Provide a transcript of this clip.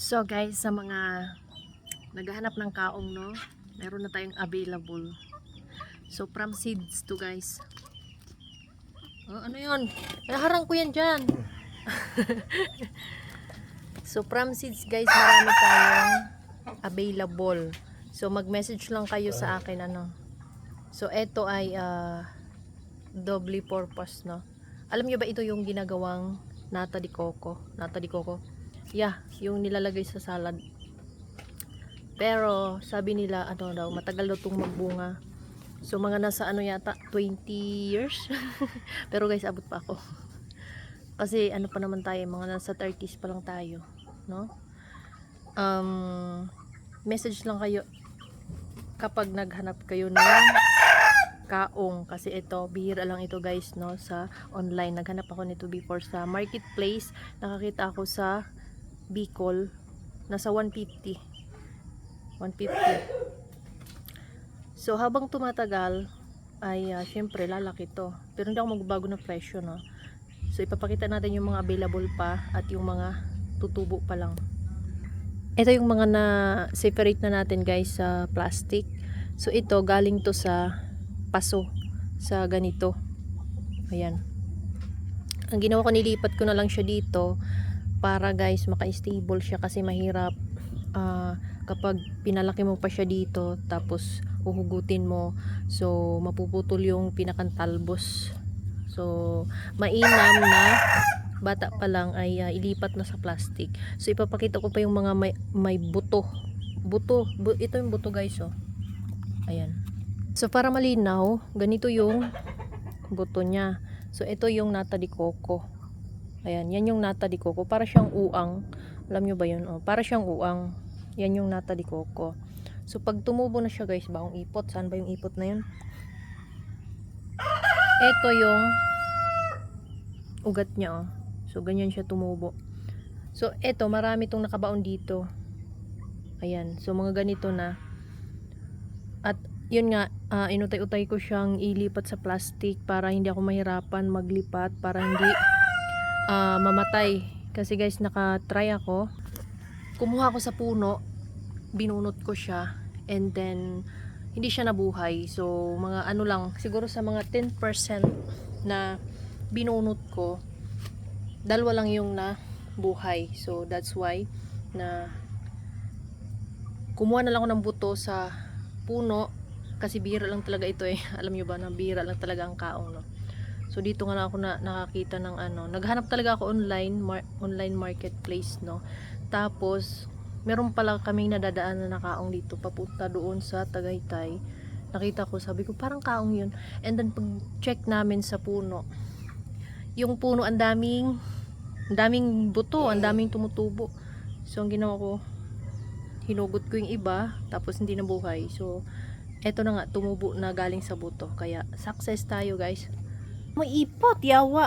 So guys, sa mga naghahanap ng kaong no, meron na tayong available. So from seeds to guys. Oh, ano yun? Naharang ko yan dyan. so from seeds guys, marami tayong available. So mag-message lang kayo sa akin ano. So eto ay ah, doubly purpose no. Alam niyo ba ito yung ginagawang nata di coco? Nata di coco. Yeah, yung nilalagay sa salad. Pero sabi nila ano daw, matagal daw tong magbunga. So mga nasa ano yata 20 years. Pero guys, abot pa ako. Kasi ano pa naman tayo, mga nasa 30s pa lang tayo, no? Um message lang kayo kapag naghanap kayo ng kaong kasi ito bihira lang ito guys no sa online naghanap ako nito before sa marketplace nakakita ako sa Bicol nasa 150 150 so habang tumatagal ay uh, syempre lalaki to. Pero hindi ako magbabago ng presyo no? So ipapakita natin yung mga available pa at yung mga tutubo pa lang. Ito yung mga na separate na natin guys sa plastic. So ito galing to sa paso sa ganito. Ayan. Ang ginawa ko nilipat ko na lang siya dito para guys maka-stable siya kasi mahirap ah, kapag pinalaki mo pa siya dito tapos uhugutin mo. So mapuputol yung pinakantalbos. So mainam na bata pa lang ay ah, ilipat na sa plastic. So ipapakita ko pa yung mga may, may buto. Buto bu- ito yung buto guys oh. Ayan. So para malinaw ganito yung buto niya. So ito yung nata di coco Ayan, yan yung nata di coco. Para siyang uang. Alam nyo ba yun? Oh, para siyang uang. Yan yung nata di coco. So, pag tumubo na siya guys, baong ipot. Saan ba yung ipot na yun? Ito yung ugat niya, oh. So, ganyan siya tumubo. So, ito, marami tong nakabaon dito. Ayan. So, mga ganito na. At, yun nga, ah, inutay-utay ko siyang ilipat sa plastic para hindi ako mahirapan maglipat, para hindi ah, mamatay. Kasi guys, naka-try ako. Kumuha ako sa puno, binunot ko siya, and then, hindi siya nabuhay. So, mga ano lang, siguro sa mga 10% na binunot ko, dalawa lang yung nabuhay. So, that's why, na kumuha na lang ako ng buto sa puno, kasi bira lang talaga ito eh. Alam nyo ba na bira lang talaga ang kaong, no? So dito nga lang ako na nakakita ng ano, naghanap talaga ako online, mar- online marketplace, no. Tapos meron pala kaming nadadaan na nakaong dito papunta doon sa Tagaytay. Nakita ko, sabi ko parang kaong 'yun. And then pag check namin sa puno, yung puno ang daming ang daming buto, ang daming tumutubo. So ang ginawa ko, hinugot ko yung iba, tapos hindi nabuhay. So eto na nga, tumubo na galing sa buto. Kaya success tayo guys. May ipot, yawa.